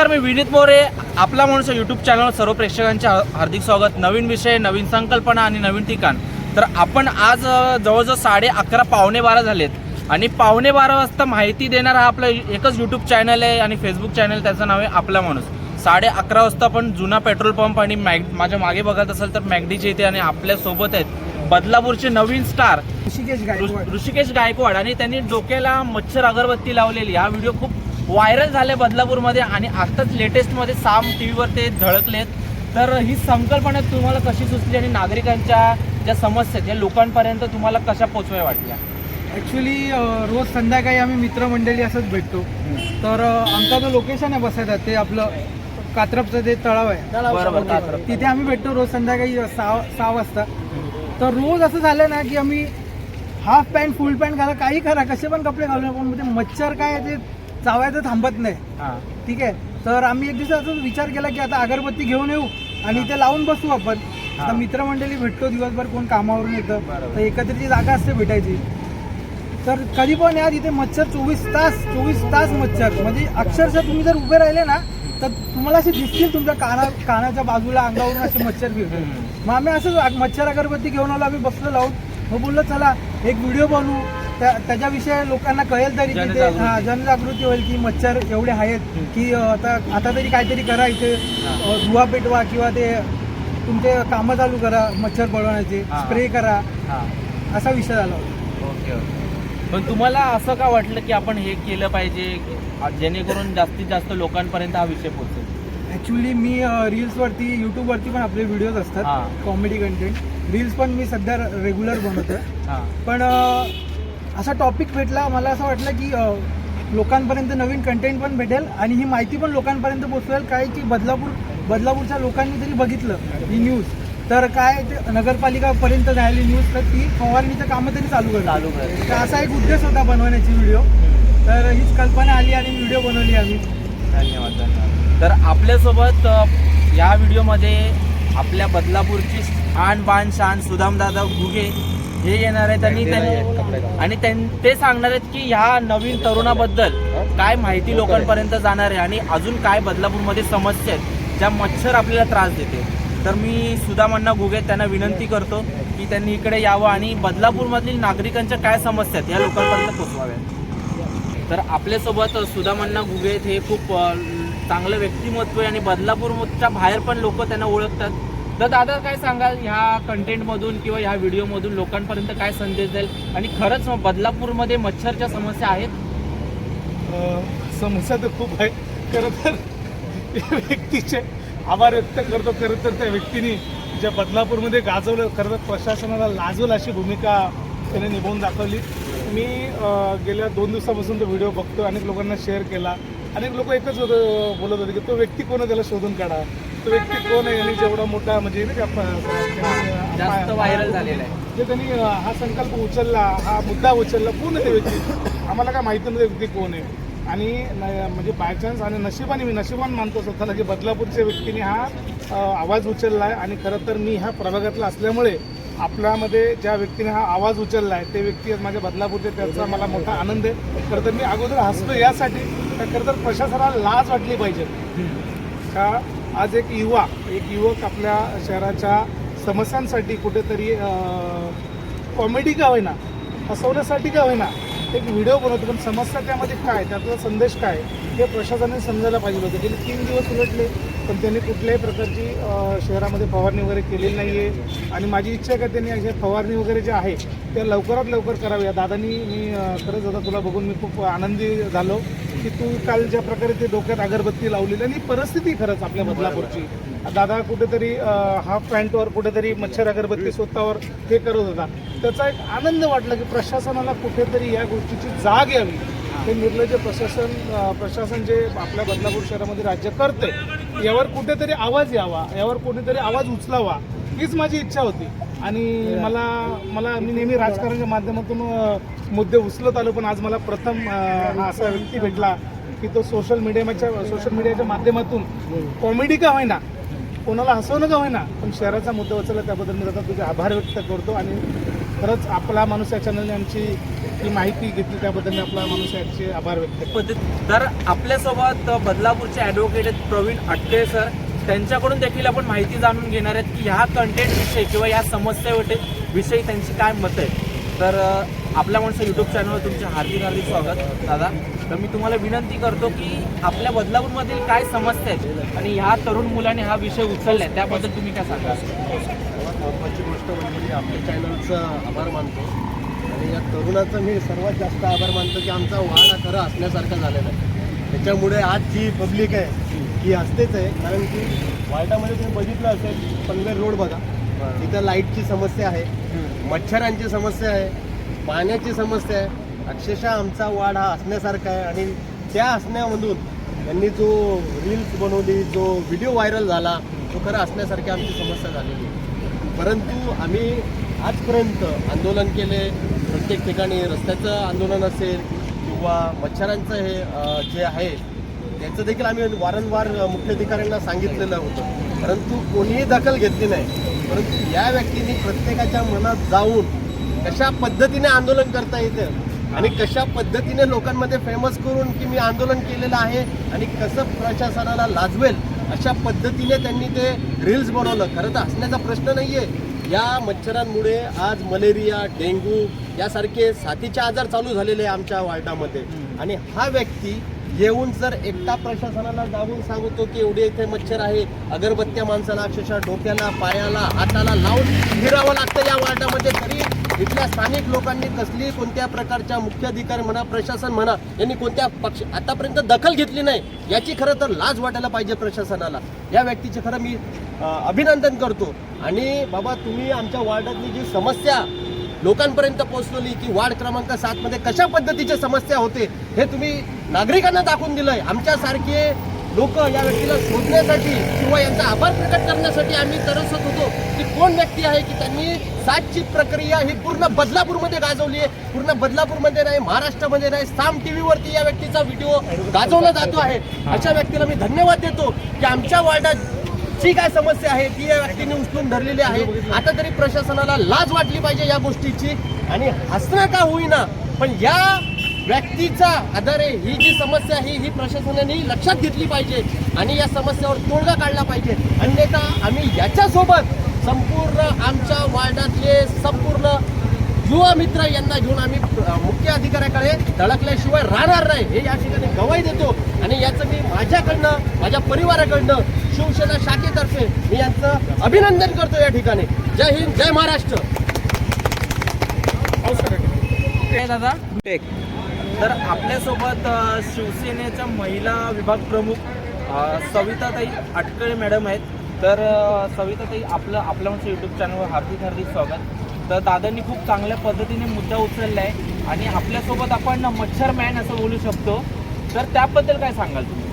नमस्कार मी विनीत मोरे. आपला माणूस यूट्यूब चॅनलवर सर्व प्रेक्षकांचे हार्दिक स्वागत. नवीन विषय नवीन संकल्पना आणि नवीन ठिकाण. तर आपण आज जवळजवळ साडे अकरा पावणे बारा झालेत. आणि पावणे बारा वाजता माहिती देणारा हा आपलं एकच यूट्यूब चॅनल आहे आणि फेसबुक चॅनल त्याचं नाव आहे आपला माणूस. साडे अकरा वाजता आपण जुना पेट्रोल पंप आणि मॅग माझ्या मागे बघत असाल तर मॅगडीचे इथे आणि आपल्यासोबत आहेत बदलापूरचे नवीन स्टार ऋषिकेश ऋषिकेश गायकवाड. आणि त्यांनी डोक्याला मच्छर अगरबत्ती लावलेली. हा व्हिडिओ खूप व्हायरल झाले बदलापूरमध्ये आणि आताच लेटेस्टमध्ये साम टी व्हीवर ते झळकलेत. तर ही संकल्पना तुम्हाला कशी सुचली आणि नागरिकांच्या ज्या समस्या आहेत, ज्या लोकांपर्यंत तुम्हाला कशा पोचवाय वाटल्या? ऍक्च्युली रोज संध्याकाळी आम्ही मित्रमंडळी असंच भेटतो. तर आमचा जो लोकेशन आहे बसायचं ते आपलं कात्रपचं जे तळाव आहे बरोबर, कात्रप. तिथे आम्ही भेटतो रोज संध्याकाळी सहा सहा वाजता. तर रोज असं झालं ना की आम्ही हाफ पॅन्ट फुल पॅन्ट घाला काही करा कसे पण कपडे घालून पण ते मच्छर काय आहे ते चावायचं थांबत नाही. ठीक आहे? तर आम्ही एक दिवस असं विचार केला की आता अगरबत्ती घेऊन येऊ आणि ते लावून बसू आपण. आता मित्रमंडळी भेटतो दिवसभर कोण कामावरून येतं. तर एकत्रित जागा असते भेटायची. तर कधी पण या तिथे मच्छर चोवीस तास चोवीस तास मच्छर. म्हणजे अक्षरशः तुम्ही जर उभे राहिले ना तर तुम्हाला असे दिसतील तुमच्या काना कानाच्या बाजूला अंगावरून असे मच्छर हम्म. मग आम्ही असं मच्छर अगरबत्ती घेऊन आलो आम्ही बसलो लावून. मग बोललो चला एक व्हिडिओ बनवू. त्याच्याविषयी लोकांना कळेल तरी की ते जनजागृती. हा जनजागृती होईल की मच्छर एवढे आहेत की आता आता तरी काहीतरी करा इथे. धुवा पेटवा किंवा ते तुमचे कामं चालू करा मच्छर पळवण्याचे. स्प्रे करा. असा विषय झाला होता. Okay okay. पण तुम्हाला असं का वाटलं की आपण हे केलं पाहिजे जेणेकरून जास्तीत जास्त लोकांपर्यंत हा विषय पोहोचेल? ॲक्च्युली मी रील्सवरती यूट्यूबवरती पण आपले व्हिडिओज. असतात. कॉमेडी कंटेंट रील्स पण मी सध्या रेग्युलर बनवतो पण असा टॉपिक भेटला मला असं वाटलं की लोकांपर्यंत नवीन कंटेंट पण भेटेल आणि ही माहिती पण लोकांपर्यंत पोचवेल काय की बदलापूर बदलापूरच्या लोकांनी जरी बघितलं ही न्यूज तर काय ते नगरपालिकापर्यंत झालेली न्यूज तर ती फवारणीचं कामं तरी चालू करतात चालू तर असा एक उद्देश होता बनवण्याची व्हिडिओ तर हीच कल्पना आली आणि व्हिडिओ बनवली आम्ही. धन्यवाद धन्यवाद. तर आपल्यासोबत या व्हिडिओमध्ये आपल्या बदलापूरची आण बाण शान सुदामदादा घुगे हे येणार आहेत आणि त्यां- आणि त्यां- ते सांगणार आहेत की ह्या नवीन तरुणाबद्दल काय माहिती लोकांपर्यंत जाणार आहे आणि अजून काय बदलापूरमध्ये समस्या आहेत ज्या मच्छर आपल्याला त्रास देते. तर मी सुदामांना घुगे त्यांना विनंती करतो की त्यांनी इकडे यावं आणि बदलापूरमधील नागरिकांच्या काय समस्या आहेत या लोकांपर्यंत पोचवाव्या तर आपल्यासोबत सुदामण्णा घुगे आहेत. हे खूप चांगलं व्यक्तिमत्व आहे आणि बदलापूरच्या बाहेर पण लोक त्यांना ओळखतात. तर दादा काय सांगाल ह्या कंटेंटमधून किंवा ह्या व्हिडिओमधून लोकांपर्यंत काय संदेश जाईल? आणि खरंच बदलापूरमध्ये मच्छरच्या समस्या आहेत? समस्या तर खूप आहे. खरं तर व्यक्तीचे आभार व्यक्त करतो. खरं तर त्या व्यक्तीने ज्या बदलापूरमध्ये गाजवलं खरं तर प्रशासनाला लाजवल अशी भूमिका त्याने निभावून दाखवली. मी गेल्या दोन दिवसापासून तो व्हिडिओ बघतो अनेक लोकांना शेअर केला. अनेक लोक एकच बोलत होते की तो व्यक्ती कोण त्याला शोधून काढा. तो व्यक्ती कोण आहे आणि जेवढा मोठा म्हणजे नाही का, जास्त व्हायरल झालेला आहे. जे त्यांनी हा संकल्प उचलला हा मुद्दा उचलला कोण आहे ते व्यक्ती? आम्हाला काय माहिती नाही व्यक्ती कोण आहे. आणि म्हणजे बायचान्स आणि नशिबाने मी नशिबान मानतो स्वतःला की बदलापूरच्या व्यक्तीने हा आवाज उचलला आहे. आणि खरं तर मी ह्या प्रभागातला असल्यामुळे आपल्यामध्ये ज्या व्यक्तीने हा आवाज उचलला आहे ते व्यक्ती माझ्या बदलापूरचे त्याचा मला मोठा आनंद आहे. खरं तर मी अगोदर हसतो यासाठी तर खरं तर प्रशासनाला लाज वाटली पाहिजे. का? आज एक युवा एक युवक आपल्या शहराच्या समस्यांसाठी कुठेतरी कॉमेडी का होईना हसवण्यासाठी का होईना एक व्हिडिओ बनवतो. पण समस्या त्यामध्ये काय? त्यातला संदेश काय? हे प्रशासनाने समजायला पाहिजे होतं. गेले तीन दिवस उलटले पण त्यांनी कुठल्याही प्रकारची शहरामध्ये फवारणी वगैरे केलेली नाही आहे आणि माझी इच्छा आहे का त्यांनी अशा फवारणी वगैरे जे आहे त्या लवकरात लवकर कराव्या दादानी मी खरंच आता तुला बघून मी खूप आनंदी झालो. की तू काल ज्या प्रकारे ते डोक्यात अगरबत्ती लावलेली आणि परिस्थिती खरंच आपल्या बदलापूरची. दादा कुठेतरी हाफ पॅन्टवर कुठेतरी मच्छर अगरबत्ती स्वतःवर हे करत होता. त्याचा एक आनंद वाटला की प्रशासनाला कुठेतरी या गोष्टीची जाग यावी. हे निर्लज्ज प्रशासन प्रशासन जे आपल्या बदलापूर शहरामध्ये राज्य करते यावर कुठेतरी आवाज यावा यावर कुठेतरी आवाज उचलावा हीच माझी इच्छा होती. आणि मला मला मी नेहमी राजकारणाच्या माध्यमातून मुद्दे उचलत आलो पण आज मला प्रथम असा व्यक्ती भेटला की तो सोशल मीडियाच्या सोशल मीडियाच्या माध्यमातून कॉमेडी का होईना कोणाला हसवणं का होईना पण शहराचा मुद्दा उचलला त्याबद्दल मी आता तुझे आभार व्यक्त करतो आणि खरंच आपला माणूस या चॅनलने आमची ती माहिती घेतली त्याबद्दल मी आपला माणूस याचे आभार व्यक्त करतो. तर आपल्यासोबत बदलापूरचे ॲडव्होकेट आहेत प्रवीण अटके सर त्यांच्याकडून देखील आपण माहिती जाणून घेणार आहेत की ह्या कंटेंट विषयी किंवा या समस्या विषयी त्यांची काय मतं आहेत. तर आपल्या माणसं यूट्यूब चॅनलवर तुमचे हार्दिक हार्दिक स्वागत दादा. तर मी तुम्हाला विनंती करतो की आपल्या बदलापूरमधील काय समस्या आहेत आणि ह्या तरुण मुलाने हा विषय उचलला आहे त्याबद्दल तुम्ही काय सांगा सर्वात महत्त्वाची गोष्ट म्हणजे आपल्या चॅनलचा आभार मानतो. आणि या तरुणाचं मी सर्वात जास्त आभार मानतो की आमचा वाडा खरं खरा असण्यासारखा झालेला आहे. त्याच्यामुळे आज जी पब्लिक आहे ही असतेच आहे कारण की वार्डामध्ये तुम्ही बघितलं असेल पनवेल रोड बघा. तिथं लाईटची समस्या आहे मच्छरांची समस्या आहे पाण्याची समस्या आहे. अक्षरशः आमचा वाढ हा असण्यासारखा आहे आणि त्या असण्यामधून त्यांनी जो रील्स बनवली जो व्हिडिओ व्हायरल झाला तो खरं असण्यासारखी आमची समस्या झालेली परंतु आम्ही आजपर्यंत आंदोलन केले प्रत्येक ठिकाणी रस्त्याचं आंदोलन असेल किंवा मच्छरांचं हे जे आहे त्याचं देखील आम्ही वारंवार मुख्याधिकाऱ्यांना सांगितलेलं होतं. परंतु कोणीही दखल घेतली नाही. परंतु या व्यक्तींनी प्रत्येकाच्या मनात जाऊन कशा पद्धतीने आंदोलन करता येतं आणि कशा पद्धतीने लोकांमध्ये फेमस करून की मी आंदोलन केलेलं आहे आणि कसं प्रशासनाला लाजवेल अशा पद्धतीने त्यांनी ते रील्स बनवलं. खरं तर हसण्याचा प्रश्न नाही आहे या मच्छरांमुळे आज मलेरिया डेंग्यू यासारखे साथीचे आजार चालू झालेले आहे आमच्या वार्डामध्ये. आणि हा व्यक्ती येऊन जर एकटा प्रशासनाला जाऊन सांगतो की एवढे इथे मच्छर आहे अगरबत्त्या माणसाला अक्षरशः डोक्याला पायाला हाताला लावून फिरावं लागतं या वार्डामध्ये. तरी इथल्या स्थानिक लोकांनी कसली कोणत्या प्रकारच्या मुख्याधिकारी म्हणा प्रशासन म्हणा यांनी कोणत्या पक्ष आतापर्यंत दखल घेतली नाही याची खरं तर लाज वाटायला पाहिजे प्रशासनाला. या व्यक्तीचे खरं मी अभिनंदन करतो. आणि बाबा तुम्ही आमच्या वार्डातली जी समस्या लोकांपर्यंत पोहोचवली की वार्ड क्रमांक सातमध्ये कशा पद्धतीच्या समस्या होते हे तुम्ही नागरिकांना दाखवून दिलंय. आमच्यासारखे लोक या व्यक्तीला शोधण्यासाठी किंवा यांचा आभार प्रकट करण्यासाठी आम्ही तरसत होतो की कोण व्यक्ती आहे की त्यांनी सातची प्रक्रिया ही पूर्ण बदलापूरमध्ये गाजवली आहे. पूर्ण बदलापूरमध्ये नाही महाराष्ट्रामध्ये नाही साम टी व्हीवरती या व्यक्तीचा व्हिडिओ गाजवला जातो आहे. अशा व्यक्तीला मी धन्यवाद देतो की आमच्या वार्डात जी काय समस्या आहे ती या व्यक्तीने उचलून धरलेली आहे. आता तरी प्रशासनाला लाज वाटली पाहिजे या गोष्टीची आणि हसणं का होईना पण या व्यक्तीचा आधारे ही जी समस्या आहे ही प्रशासनाने लक्षात घेतली पाहिजे आणि या समस्येवर तोडगा काढला पाहिजे. अन्यथा आम्ही याच्यासोबत संपूर्ण आमच्या वार्डातले संपूर्ण युवा मित्र यांना घेऊन आम्ही मुख्य अधिकाऱ्याकडे धडकल्याशिवाय राहणार नाही. हे या ठिकाणी गवाही देतो. आणि याचं मी माझ्याकडनं माझ्या परिवाराकडनं शिवसेना शाखेतर्फे मी यांचं अभिनंदन करतो या ठिकाणी. जय हिंद जय महाराष्ट्र. काय दादा. तर आपल्यासोबत शिवसेनेच्या महिला विभाग प्रमुख सविताताई अटकळे मॅडम आहेत. तर सविताताई आपलं आपल्या म्हणजे यूट्यूब चॅनलवर हार्दिक हार्दिक स्वागत. तर दादांनी खूप चांगल्या पद्धतीने मुद्दा उचलला आहे आणि आपल्यासोबत आपण मच्छर मॅन असं बोलू शकतो. तर त्याबद्दल काय सांगाल तुम्ही?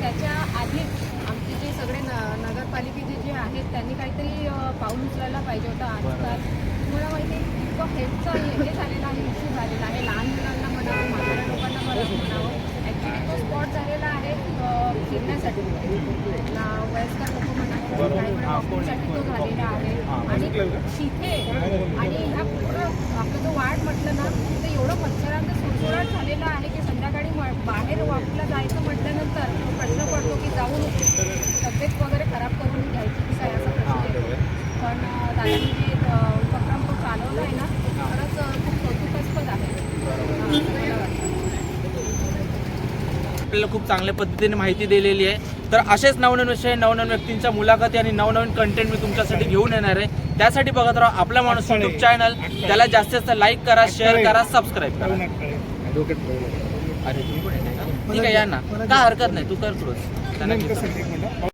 त्याच्या आधी आमचे जे सगळे न नगरपालिकेचे जे आहेत त्यांनी काहीतरी पाऊल उचलायला पाहिजे होतं. आजकाल तुम्हाला माहिती आहे इतकं हेल्थचा हे झालेला आहे इश्यू झालेला आहे. लहान मुलांना म्हणावं म्हाताऱ्या लोकांना म्हणावं. ॲक्च्युली तो स्पॉट झालेला आहे फिरण्यासाठी. वयस्कर लोक म्हणा तो झालेला आहे आणि तिथे आणि ह्या पूर्ण आपलं जो वाढ म्हटलं ना तर एवढं मच्छरांचं सुळसुळाट झालेलं आहे की संध्याकाळी म- बाहेर वॉकला जायचं म्हटल्यानंतर प्रश्न पडतो की जाऊन तब्येत वगैरे खराब करून घ्यायची की काय असा प्रश्न येतो पण अं, दादांनी जे उपक्रम तो चालवला आहे ना खरंच खूप कौतुकास्पद आहे आपल्याला खूप चांगल्या पद्धतीने माहिती दिलेली आहे. तर असेच नवनवीन विषय नवनवीन व्यक्तींच्या मुलाखती आणि नवनवीन कंटेंट मी तुमच्यासाठी घेऊन येणार आहे. त्यासाठी बघत राहा आपला माणूस युट्यूब चॅनल त्याला जास्तीत जास्त लाईक करा शेअर करा सबस्क्राईब करा. अरे का? ठीक आहे या ना. काय हरकत नाही? तू कर मिनिटं.